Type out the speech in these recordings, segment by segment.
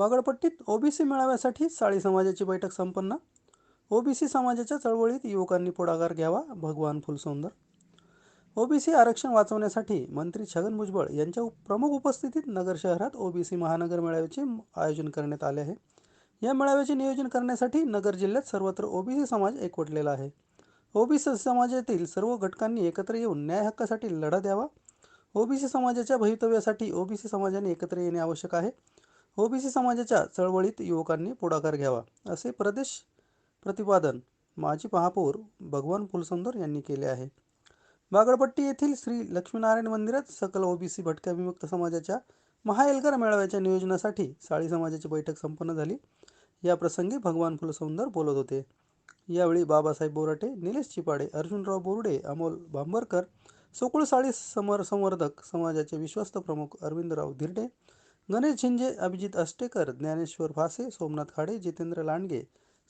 बागडपट्टीत OBC मेळाव्यासाठी साळी समाजाची बैठक संपन्न. ओबीसी समाजाच्या चळवळीत युवकांनी पुढाकार घ्यावा भगवान फुलसुंदर. ओबीसी आरक्षण वाचवण्यासाठी मंत्री छगन भुजबळ यांच्या प्रमुख उपस्थितीत नगर शहरात ओबीसी महानगर मेळाव्याचे आयोजन करण्यात आले आहे. या मेळाव्याचे नियोजन करण्यासाठी नगर जिल्ह्यात सर्वत्र ओबीसी समाज एकवटलेला आहे. ओबीसी समाजातील सर्व घटकांनी एकत्र येऊन न्याय हक्कासाठी लढा द्यावा. ओबीसी समाजाच्या भवितव्यासाठी ओबीसी समाजाने एकत्र येणे आवश्यक आहे. ओबीसी समाजाच्या चळवळीत युवकांनी पुढाकार घ्यावा असे प्रदेश प्रतिपादन माजी महापौर भगवान फुलसुंदर यांनी केले आहे. बागडपट्टी येथील श्री लक्ष्मीनारायण मंदिरात सकल ओबीसी भटक्या विमुक्त समाजाच्या महाएलकर मेळाव्याच्या नियोजनासाठी साळी समाजाची बैठक संपन्न झाली. या प्रसंगी भगवान फुलसुंदर बोलत होते. यावेळी बाबासाहेब बोराटे निलेश चिपाडे अर्जुनराव बोर्डे अमोल भांबरकर सोकुळ साळी समर संवर्धक समाजाचे विश्वस्त प्रमुख अरविंदराव धिरडे गणेश झिंजे अभिजित अष्टेकर ज्ञानेश्वर फासे सोमनाथ खाडे जितेंद्र लांडगे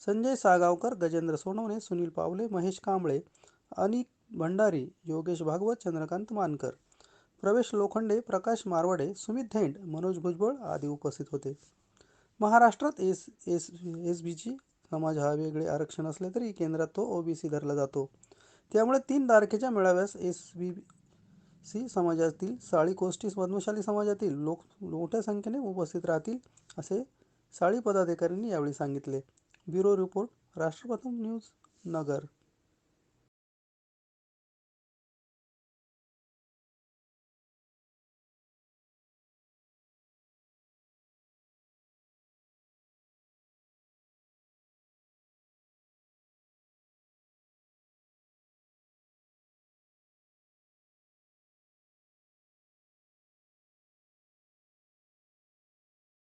संजय सागावकर गजेंद्र सोनवणे सुनील पावले महेश कांबळे अनिक भंडारी योगेश भागवत चंद्रकांत मानकर. प्रवेश लोखंडे प्रकाश मारवाडे सुमित धेंड मनोज भुजबळ आदी उपस्थित होते. महाराष्ट्रात एस एस एस बीची समाज हा वेगळे आरक्षण असले तरी केंद्रात तो ओबीसी धरला जातो. त्यामुळे तीन तारखेच्या मेळाव्यास एस बी सी समाजातील साळी कोष्टी पद्मशाली समाजातील लोक मोठ्या संख्येने उपस्थित राहतील असे साळी पदाधिकाऱ्यांनी यावेळी सांगितले. Bureau report Rashtrapratham news Nagar.